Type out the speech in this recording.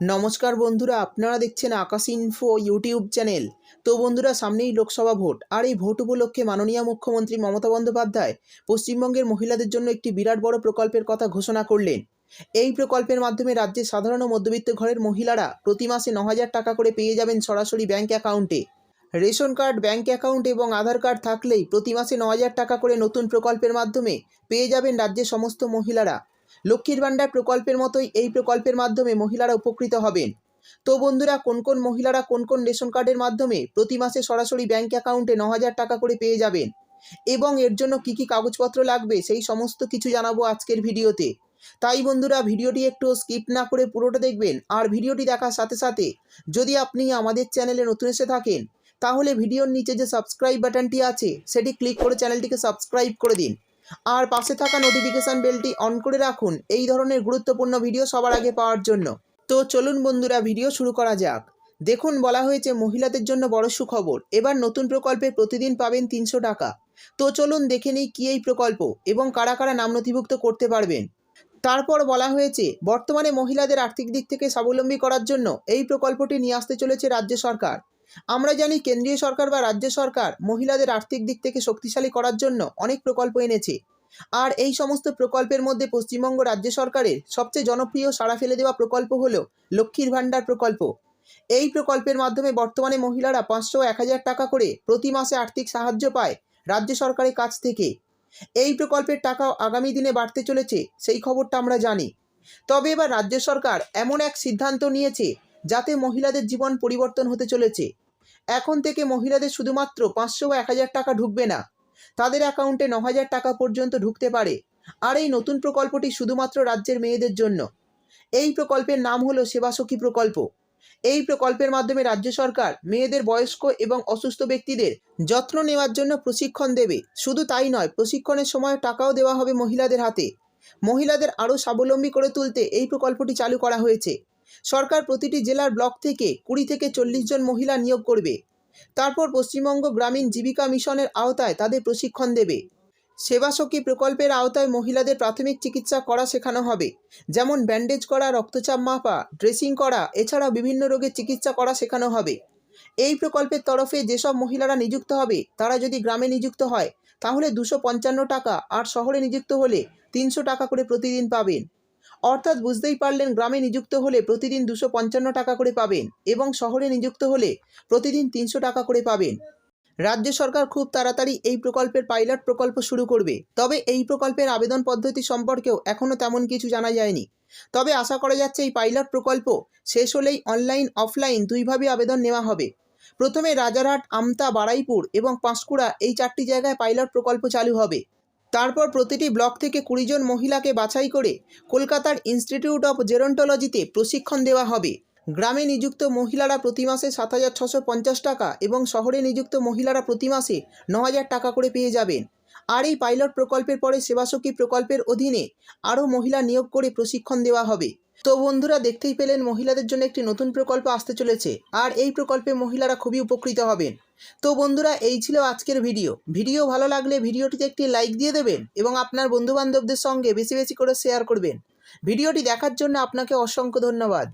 নমস্কার বন্ধুরা, আপনারা দেখছেন আকাশ ইনফো ইউটিউব চ্যানেল তো বন্ধুরা, সামনেই লোকসভা ভোট, আর এই ভোট উপলক্ষে মাননীয় মুখ্যমন্ত্রী মমতা বন্দ্যোপাধ্যায় পশ্চিমবঙ্গের মহিলাদের জন্য একটি বিরাট বড় প্রকল্পের কথা ঘোষণা করলেন। এই প্রকল্পের মাধ্যমে রাজ্যের সাধারণ মধ্যবিত্ত ঘরের মহিলারা প্রতি মাসে ন হাজার টাকা করে পেয়ে যাবেন সরাসরি ব্যাংক অ্যাকাউন্টে রেশন কার্ড, ব্যাংক অ্যাকাউন্ট এবং আধার কার্ড থাকলেই প্রতি মাসে ন হাজার টাকা করে নতুন প্রকল্পের মাধ্যমে পেয়ে যাবেন রাজ্যের সমস্ত মহিলারা। লক্ষ্মীর ভাণ্ডার প্রকল্পের মতোই এই প্রকল্পের মাধ্যমে মহিলারা উপকৃত হবেন। তো বন্ধুরা, কোন কোন মহিলারা কোন কোন রেশন কার্ডের মাধ্যমে প্রতি মাসে সরাসরি ব্যাংক অ্যাকাউন্টে ন হাজার টাকা করে পেয়ে যাবেন এবং এর জন্য কি কি কাগজপত্র লাগবে সেই সমস্ত কিছু জানাব আজকের ভিডিওতে। তাই বন্ধুরা, ভিডিওটি একটু স্কিপ না করে পুরোটা দেখবেন আর ভিডিওটি দেখার সাথে সাথে যদি আপনি আমাদের চ্যানেলে নতুন এসে থাকেন, তাহলে ভিডিওর নিচে যে সাবস্ক্রাইব বাটনটি আছে, সেটি ক্লিক করে চ্যানেলটিকে সাবস্ক্রাইব করে দিন। আর পাশে থাকা নোটিফিকেশান বেলটি অন করে রাখুন। এই ধরনের গুরুত্বপূর্ণ ভিডিও সবার আগে পাওয়ার জন্য। তো চলুন বন্ধুরা ভিডিও শুরু করা যাক। দেখুন, বলা হয়েছে মহিলাদের জন্য বড় সুখবর। এবার নতুন প্রকল্পে প্রতিদিন পাবেন তিনশো টাকা। তো চলুন দেখে নিই কী এই প্রকল্প এবং কারা কারা নাম নথিভুক্ত করতে পারবেন। তারপর বলা হয়েছে, বর্তমানে মহিলাদের আর্থিক দিক থেকে স্বাবলম্বী করার জন্য এই প্রকল্পটি নিয়ে আসতে চলেছে রাজ্য সরকার। আমরা জানি কেন্দ্রীয় সরকার বা রাজ্য সরকার মহিলাদের আর্থিক দিক থেকে শক্তিশালী করার জন্য অনেক প্রকল্প এনেছে। আর এই সমস্ত প্রকল্পের মধ্যে পশ্চিমবঙ্গ রাজ্য সরকারের সবচেয়ে জনপ্রিয় সাড়া ফেলে দেওয়া প্রকল্প হলো লক্ষ্মীর ভাণ্ডার প্রকল্প। এই প্রকল্পের মাধ্যমে বর্তমানে মহিলারা পাঁচশো এক হাজার টাকা করে প্রতি মাসে আর্থিক সাহায্য পায় রাজ্য সরকারের কাছ থেকে। এই প্রকল্পের টাকা আগামী দিনে বাড়তে চলেছে, সেই খবরটা আমরা জানি। তবে এবার রাজ্য সরকার এমন এক সিদ্ধান্ত নিয়েছে যাতে মহিলাদের জীবন পরিবর্তন হতে চলেছে। এখন থেকে মহিলাদের শুধুমাত্র পাঁচশো বা এক হাজার টাকা ঢুকবে না। তাদের অ্যাকাউন্টে ন হাজার টাকা পর্যন্ত ঢুকতে পারে। আর এই নতুন প্রকল্পটি শুধুমাত্র রাজ্যের মেয়েদের জন্য। এই প্রকল্পের নাম হলো সেবাসখী প্রকল্প। এই প্রকল্পের মাধ্যমে রাজ্য সরকার মেয়েদের বয়স্ক এবং অসুস্থ ব্যক্তিদের যত্ন নেওয়ার জন্য প্রশিক্ষণ দেবে। শুধু তাই নয়, প্রশিক্ষণের সময় টাকাও দেওয়া হবে মহিলাদের হাতে। মহিলাদের আরও স্বাবলম্বী করে তুলতে এই প্রকল্পটি চালু করা হয়েছে। সরকার প্রতিটি জেলার ব্লক থেকে কুড়ি থেকে চল্লিশ জন মহিলা নিয়োগ করবে। তারপর পশ্চিমবঙ্গ গ্রামীণ জীবিকা মিশনের আওতায় তাদের প্রশিক্ষণ দেবে। সেবাসখী প্রকল্পের আওতায় মহিলাদের প্রাথমিক চিকিৎসা করা শেখানো হবে, যেমন ব্যান্ডেজ করা, রক্তচাপ মাপা, ড্রেসিং করা, এছাড়াও বিভিন্ন রোগের চিকিৎসা করা শেখানো হবে। এই প্রকল্পের তরফে যেসব মহিলারা নিযুক্ত হবে, তারা যদি গ্রামে নিযুক্ত হয়, তাহলে দুশো টাকা আর শহরে নিযুক্ত হলে তিনশো টাকা করে প্রতিদিন পাবেন। অর্থাৎ বুঝতেই পারলেন গ্রামে নিযুক্ত হলে প্রতিদিন দুশো পঞ্চান্ন টাকা করে পাবেন এবং শহরে নিযুক্ত হলে প্রতিদিন তিনশো টাকা করে পাবেন। রাজ্য সরকার খুব তাড়াতাড়ি এই প্রকল্পের পাইলট প্রকল্প শুরু করবে। তবে এই প্রকল্পের আবেদন পদ্ধতি সম্পর্কেও এখনও তেমন কিছু জানা যায়নি। তবে আশা করা যাচ্ছে এই পাইলট প্রকল্প শেষ হলেই অনলাইন, অফলাইন দুইভাবে আবেদন নেওয়া হবে। প্রথমে রাজারহাট, আমতা, বারাইপুর এবং পাঁশকুড়া এই চারটি জায়গায় পাইলট প্রকল্প চালু হবে। তারপর প্রতিটি ব্লক থেকে কুড়ি জন মহিলাকে বাছাই করে কলকাতার ইনস্টিটিউট অফ জেরন্টোলজিতে প্রশিক্ষণ দেওয়া হবে। গ্রামে নিযুক্ত মহিলারা প্রতি মাসে সাত হাজার ছশো পঞ্চাশ টাকা এবং শহরে নিযুক্ত মহিলারা প্রতি মাসে ন হাজার টাকা করে পেয়ে যাবেন। আর এই পাইলট প্রকল্পের পরে সেবাসখী প্রকল্পের অধীনে আরও মহিলা নিয়োগ করে প্রশিক্ষণ দেওয়া হবে। তো বন্ধুরা, দেখতেই পেলেন মহিলাদের জন্য একটি নতুন প্রকল্প আসতে চলেছে আর এই প্রকল্পে মহিলারা খুবই উপকৃত হবেন। তো বন্ধুরা, এই ছিল আজকের ভিডিও। ভিডিও ভালো লাগলে ভিডিওটিতে একটি লাইক দিয়ে দেবেন এবং আপনার বন্ধুবান্ধবদের সঙ্গে বেশি বেশি করে শেয়ার করবেন। ভিডিওটি দেখার জন্য আপনাকে অসংখ্য ধন্যবাদ।